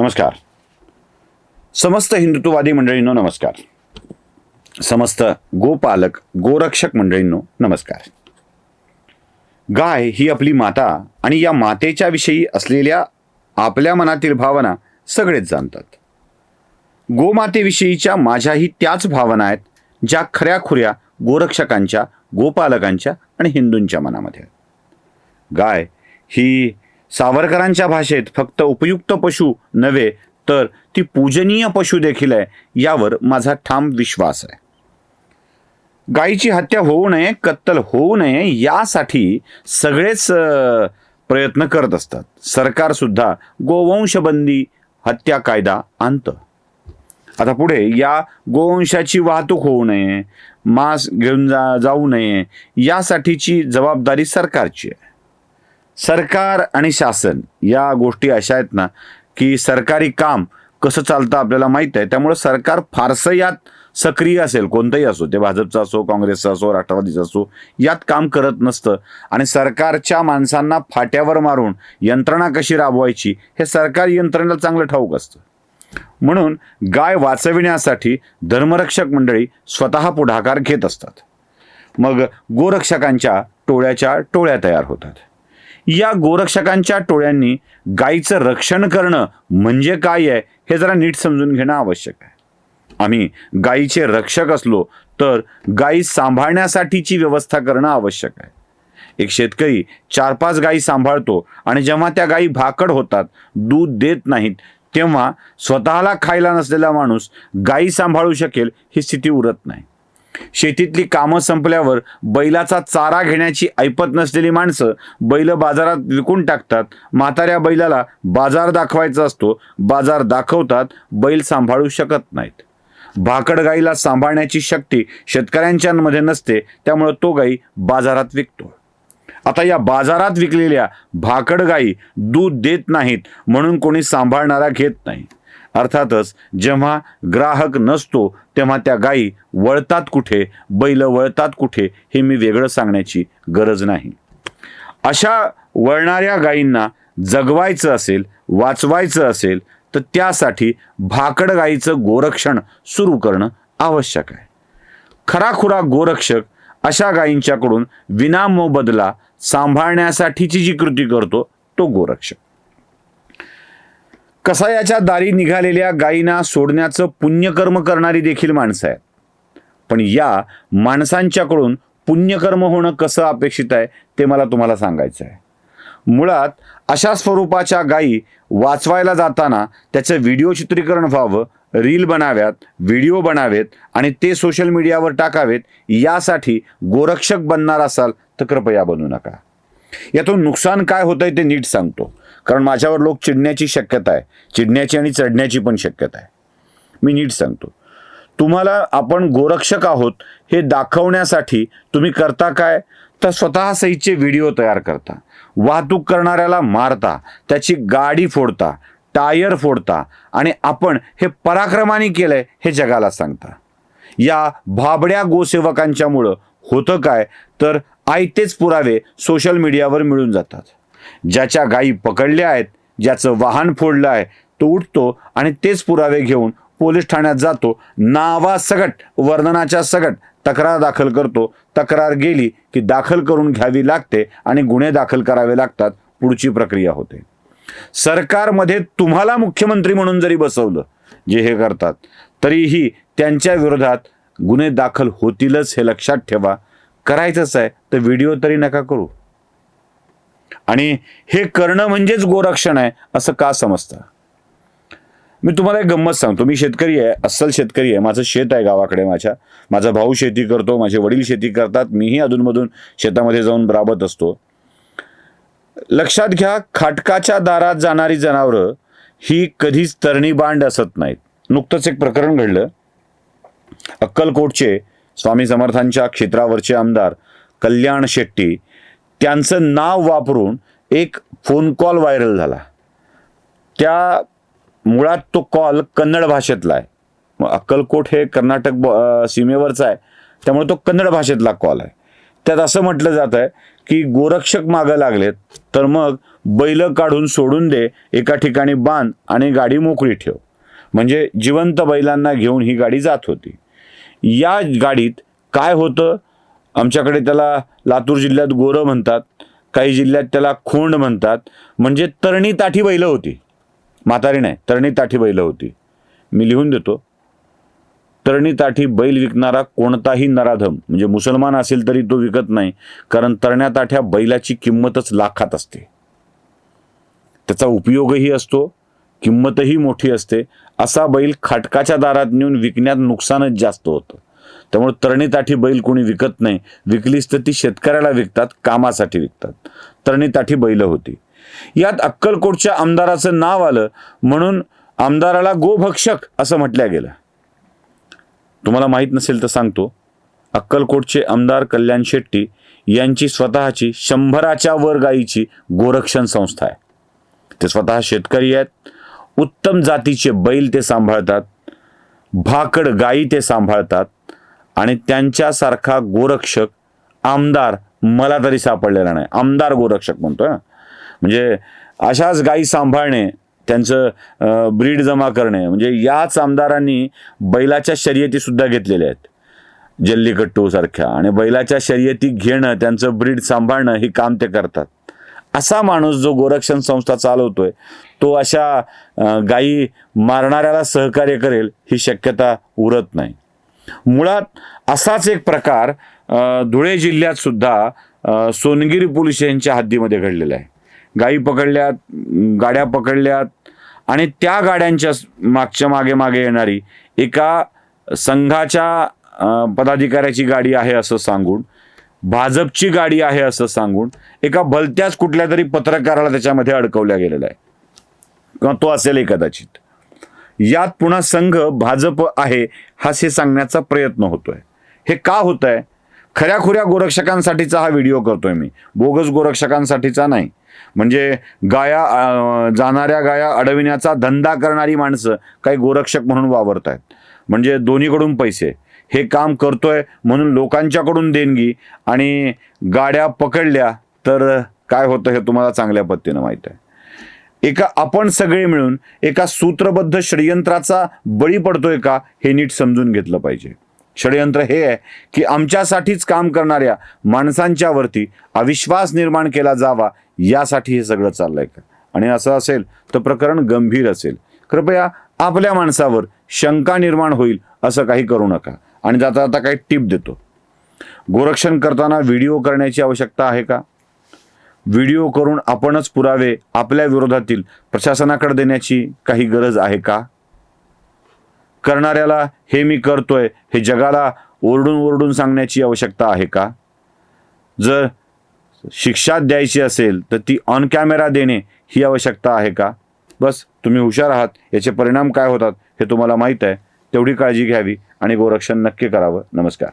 नमस्कार. समस्त हिंदुत्ववादी मंडळींनो नमस्कार. समस्त गोपालक गोरक्षक मंडळींनो नमस्कार. गाय ही आपली माता आणि या मातेच्या विषयी असलेल्या आपल्या मनातील भावना सगळेच जाणतात. गोमातेविषयीच्या माझ्याही त्याच भावना आहेत ज्या खऱ्याखुऱ्या गोरक्षकांच्या गोपालकांच्या आणि हिंदूंच्या मनामध्ये आहेत. गाय ही सावरकरांच्या भाषेत फक्त उपयुक्त पशु नव्हे तर ती पूजनीय पशु देखील आहे यावर माझा ठाम विश्वास आहे. गायीची हत्या होऊ नये कत्तल होऊ नये यासाठी सगळेच प्रयत्न करत असतात. सरकार सुद्धा गोवंशबंदी हत्या कायदा आणतं. आता पुढे या गोवंशाची वाहतूक होऊ नये मांस घेऊन जा जाऊ नये यासाठीची जबाबदारी सरकारची आहे. सरकार आणि शासन या गोष्टी अशा आहेत ना की सरकारी काम कसं चालतं आपल्याला माहीत आहे. त्यामुळे सरकार फारसं यात सक्रिय असेल कोणतंही असो ते भाजपचं असो काँग्रेसचं असो राष्ट्रवादीचं असो यात काम करत नसतं. आणि सरकारच्या माणसांना फाट्यावर मारून यंत्रणा कशी राबवायची हे सरकारी यंत्रणेला चांगलं ठाऊक असतं. म्हणून गाय वाचविण्यासाठी धर्मरक्षक मंडळी स्वतः पुढाकार घेत असतात. मग गोरक्षकांच्या टोळ्याच्या टोळ्या तयार होतात. या गोरक्षकांच्या टोळ्यांनी गायीचं रक्षण करणं म्हणजे काय आहे हे जरा नीट समजून घेणं आवश्यक आहे. आम्ही गायीचे रक्षक असलो तर गायी सांभाळण्यासाठीची व्यवस्था करणं आवश्यक आहे. एक शेतकरी चार पाच गायी सांभाळतो आणि जेव्हा त्या गायी भाकड होतात दूध देत नाहीत तेव्हा स्वतःला खायला नसलेला माणूस गायी सांभाळू शकेल ही स्थिती उरत नाही. शेतीतली कामं संपल्यावर बैलाचा चारा घेण्याची ऐपत नसलेली माणसं बैल बाजारात विकून टाकतात. म्हाताऱ्या बैलाला बाजार दाखवायचा असतो. बाजार दाखवतात बैल सांभाळू शकत नाहीत. भाकड गाईला सांभाळण्याची शक्ती शेतकऱ्यांच्यामध्ये नसते त्यामुळं तो गाई बाजारात विकतो. आता या बाजारात विकलेल्या भाकड गाई दूध देत नाहीत म्हणून कोणी सांभाळणारा घेत नाही. अर्थातच जेव्हा ग्राहक नसतो तेव्हा त्या गायी वळतात कुठे? बैल वळतात कुठे? हे मी वेगळं सांगण्याची गरज नाही. अशा वळणाऱ्या गायींना जगवायचं असेल वाचवायचं असेल तर त्यासाठी भाकड गायीचं गोरक्षण सुरू करणं आवश्यक आहे. खराखुरा गोरक्षक अशा गायींच्याकडून विनामोबदला सांभाळण्यासाठीची जी कृती करतो तो गोरक्षक. कसायाच्या दारी निघालेल्या गायींना सोडण्याचं पुण्यकर्म करणारी देखील माणसं आहेत. पण या माणसांच्याकडून पुण्यकर्म होणं कसं अपेक्षित आहे ते मला तुम्हाला सांगायचं आहे. मुळात अशा स्वरूपाच्या गायी वाचवायला जाताना त्याचं व्हिडिओ चित्रीकरण व्हावं रील बनाव्यात व्हिडिओ बनावेत आणि ते सोशल मीडियावर टाकावेत यासाठी गोरक्षक बनणार असाल तर कृपया बनू नका. यातून नुकसान काय होतंय ते नीट सांगतो. कारण माझ्यावर लोक चिडण्याची शक्यता आहे. चिडण्याची आणि चढण्याची पण शक्यता आहे. मी नीट सांगतो. तुम्हाला आपण गोरक्षक आहोत हे दाखवण्यासाठी तुम्ही करता काय? तर स्वतः सहितचे व्हिडिओ तयार करता. वाहतूक करणाऱ्याला मारता. त्याची गाडी फोडता. टायर फोडता. आणि आपण हे पराक्रमाने केलंय हे जगाला सांगता. या भाबड्या गोसेवकांच्यामुळं होतं काय? तर आयतेच पुरावे सोशल मीडियावर मिळून जातात. ज्याच्या गायी पकडल्या आहेत ज्याचं वाहन फोडलं आहे तो उठतो आणि तेच पुरावे घेऊन पोलीस ठाण्यात जातो. नावासकट वर्णनाच्या सकट तक्रार दाखल करतो. तक्रार गेली की दाखल करून घ्यावी लागते आणि गुन्हे दाखल करावे लागतात. पुढची प्रक्रिया होते. सरकारमध्ये तुम्हाला मुख्यमंत्री म्हणून जरी बसवलं जे हे करतात तरीही त्यांच्या विरोधात गुन्हे दाखल होतीलच हे लक्षात ठेवा. करायचंच आहे तर व्हिडिओ तरी नका करू. आणि हे करणं म्हणजेच गोरक्षण आहे असं का समजतं? मी तुम्हाला एक गंमत सांगतो. मी शेतकरी आहे अस्सल शेतकरी आहे. माझं शेत आहे गावाकडे माझ्या. माझा भाऊ शेती करतो माझे वडील शेती करतात. मीही अधूनमधून शेतामध्ये जाऊन राबत असतो. लक्षात घ्या खाटकाच्या दारात जाणारी जनावरं ही कधीच तरणी बांड असत नाहीत. नुकतंच एक प्रकरण घडलं. अक्कलकोटचे स्वामी समर्थांच्या क्षेत्रावरचे आमदार कल्याण शेट्टी त्यांचं नाव वापरून एक फोन कॉल व्हायरल झाला. त्या मुळात तो कॉल कन्नड भाषेतला आहे. मग अक्कलकोट हे कर्नाटक सीमेवरचा आहे. त्यामुळे तो कन्नड भाषेतला कॉल आहे. त्यात असं म्हटलं जात आहे की गोरक्षक मागं लागलेत तर मग बैल काढून सोडून दे एका ठिकाणी बांध आणि गाडी मोकळी ठेव. म्हणजे जिवंत बैलांना घेऊन ही गाडी जात होती. या गाडीत काय होतं? आमच्याकडे त्याला लातूर जिल्ह्यात गोरं म्हणतात काही जिल्ह्यात त्याला खोंड म्हणतात. म्हणजे तरणी ताठी बैलं होती. म्हातारी नाही तरणी ताठी बैलं होती. मी लिहून देतो. तरणी ताठी बैल विकणारा कोणताही नराधम म्हणजे मुसलमान असेल तरी तो विकत नाही कारण तरण्या ताठ्या बैलाची किंमतच लाखात असते. त्याचा उपयोगही असतो किंमतही मोठी असते. असा बैल खाटकाच्या दारात नेऊन विकण्यात नुकसानच जास्त होतं. त्यामुळे तरणीताठी बैल कोणी विकत नाही. विकलीच तर ती शेतकऱ्याला विकतात कामासाठी विकतात. तरणीताठी बैल होती. यात अक्कलकोटच्या आमदाराचं नाव आलं म्हणून आमदाराला गोभक्षक असं म्हटल्या गेलं. तुम्हाला माहीत नसेल तर सांगतो. अक्कलकोटचे आमदार कल्याण शेट्टी यांची स्वतःची शंभराच्या वर गायीची गोरक्षण संस्था आहे. ते स्वतः शेतकरी आहेत. उत्तम जातीचे बैल ते सांभाळतात भाकड गायी ते सांभाळतात आणि त्यांच्यासारखा गोरक्षक आमदार मला तरी सापडलेला नाही. आमदार गोरक्षक म्हणतो म्हणजे अशाच गायी सांभाळणे त्यांचं ब्रीड जमा करणे म्हणजे याच आमदारांनी बैलाच्या शर्यती सुद्धा घेतलेल्या आहेत. जल्लीकट्टू सारख्या आणि बैलाच्या शर्यती घेणं त्यांचं ब्रीड सांभाळणं हे काम ते करतात. असा माणूस जो गोरक्षण संस्था चालवतोय तो अशा गाई गायी मारणाऱ्याला सहकार्य करेल ही शक्यता उरत नाही. मुळात असाच एक प्रकार धुळे जिल्ह्यात सुद्धा सोनगिरी पोलीस यांच्या हद्दीमध्ये घडलेला आहे. गायी पकडल्यात गाड्या पकडल्यात आणि त्या गाड्यांच्या मागच्या मागे मागे येणारी एका संघाच्या पदाधिकाऱ्याची गाडी आहे असं सांगून भाजपची गाडी आहे असं सांगून एका भलत्याच कुठल्या तरी पत्रकाराला त्याच्यामध्ये अडकवल्या गेलेलं आहे किंवा तो असेलही कदाचित. यात पुन्हा संघ भाजप आहे हाच हे सांगण्याचा प्रयत्न होतोय. हे का होत आहे खऱ्याखुऱ्या गोरक्षकांसाठीचा हा व्हिडिओ करतोय मी. बोगस गोरक्षकांसाठीचा नाही. म्हणजे गाया जाणाऱ्या गाया अडविण्याचा धंदा करणारी माणसं काही गोरक्षक म्हणून वावरत आहेत म्हणजे दोन्हीकडून पैसे. हे काम करतोय म्हणून लोकांच्याकडून देणगी आणि गाड्या पकडल्या तर काय होतं हे तुम्हाला चांगल्या पद्धतीनं माहीत आहे. एका आपण सगळे मिळून एका सूत्रबद्ध षडयंत्राचा बळी पडतोय का हे नीट समजून घेतलं पाहिजे. षडयंत्र हे आहे की आमच्यासाठीच काम करणाऱ्या माणसांच्यावरती अविश्वास निर्माण केला जावा यासाठी हे सगळं चाललंय का? आणि असं असेल तर प्रकरण गंभीर असेल. कृपया आपल्या माणसावर शंका निर्माण होईल असं काही करू नका. आणि जाता जाता काही टीप देतो. गोरक्षण करताना व्हिडिओ करण्याची आवश्यकता आहे का? व्हिडिओ करून आपणच पुरावे आपल्या विरोधातील प्रशासनाकडे देण्याची काही गरज आहे का? करणाऱ्याला हे मी करतोय हे जगाला ओरडून ओरडून सांगण्याची आवश्यकता आहे का? जर शिक्षा द्यायची असेल तर ती ऑन कॅमेरा देणे ही आवश्यकता आहे का? बस तुम्ही हुशार आहात. याचे परिणाम काय होतात हे तुम्हाला माहीत आहे. तेवढी काळजी घ्यावी आणि गोरक्षण नक्की करावं. नमस्कार.